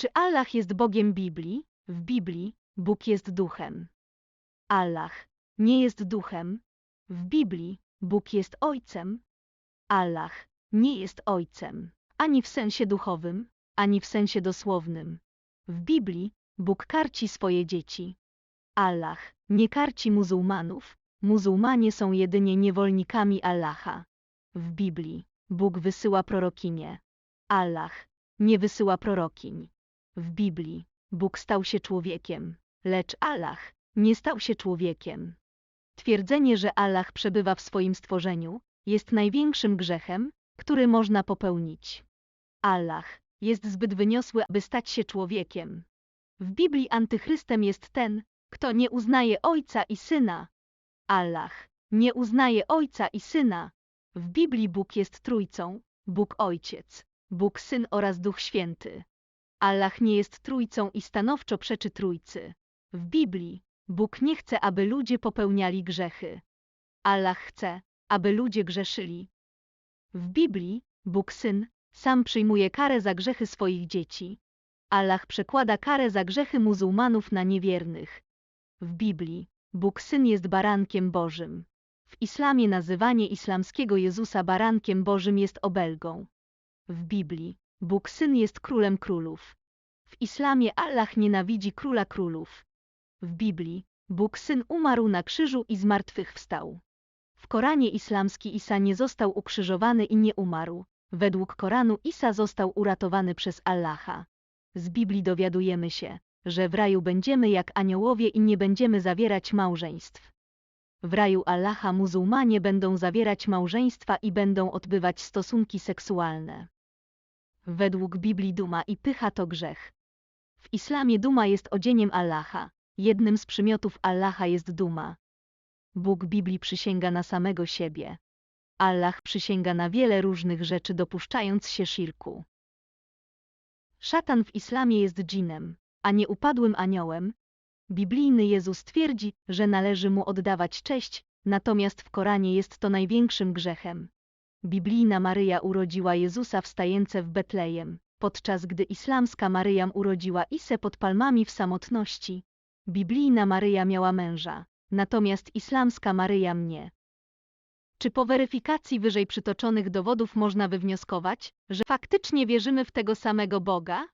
Czy Allah jest Bogiem Biblii? W Biblii Bóg jest duchem. Allah nie jest duchem. W Biblii Bóg jest ojcem. Allah nie jest ojcem, ani w sensie duchowym, ani w sensie dosłownym. W Biblii Bóg karci swoje dzieci. Allah nie karci muzułmanów, muzułmanie są jedynie niewolnikami Allaha. W Biblii Bóg wysyła prorokinie. Allah nie wysyła prorokiń. W Biblii Bóg stał się człowiekiem, lecz Allah nie stał się człowiekiem. Twierdzenie, że Allah przebywa w swoim stworzeniu, jest największym grzechem, który można popełnić. Allah jest zbyt wyniosły, aby stać się człowiekiem. W Biblii antychrystem jest ten, kto nie uznaje Ojca i Syna. Allah nie uznaje Ojca i Syna. W Biblii Bóg jest Trójcą, Bóg Ojciec, Bóg Syn oraz Duch Święty. Allah nie jest Trójcą i stanowczo przeczy Trójcy. W Biblii Bóg nie chce, aby ludzie popełniali grzechy. Allah chce, aby ludzie grzeszyli. W Biblii Bóg Syn sam przyjmuje karę za grzechy swoich dzieci. Allah przekłada karę za grzechy muzułmanów na niewiernych. W Biblii Bóg Syn jest barankiem Bożym. W islamie nazywanie islamskiego Jezusa barankiem Bożym jest obelgą. W Biblii Bóg Syn jest królem królów. W islamie Allah nienawidzi króla królów. W Biblii Bóg Syn umarł na krzyżu i zmartwychwstał. W Koranie islamski Isa nie został ukrzyżowany i nie umarł. Według Koranu Isa został uratowany przez Allaha. Z Biblii dowiadujemy się, że w raju będziemy jak aniołowie i nie będziemy zawierać małżeństw. W raju Allaha muzułmanie będą zawierać małżeństwa i będą odbywać stosunki seksualne. Według Biblii duma i pycha to grzech. W islamie duma jest odzieniem Allaha. Jednym z przymiotów Allaha jest duma. Bóg Biblii przysięga na samego siebie. Allah przysięga na wiele różnych rzeczy dopuszczając się szirku. Szatan w islamie jest dżinem, a nie upadłym aniołem. Biblijny Jezus twierdzi, że należy mu oddawać cześć, natomiast w Koranie jest to największym grzechem. Biblijna Maryja urodziła Jezusa wstające w Betlejem, podczas gdy islamska Maryjam urodziła Isę pod palmami w samotności. Biblijna Maryja miała męża, natomiast islamska Maryjam nie. Czy po weryfikacji wyżej przytoczonych dowodów można wywnioskować, że faktycznie wierzymy w tego samego Boga?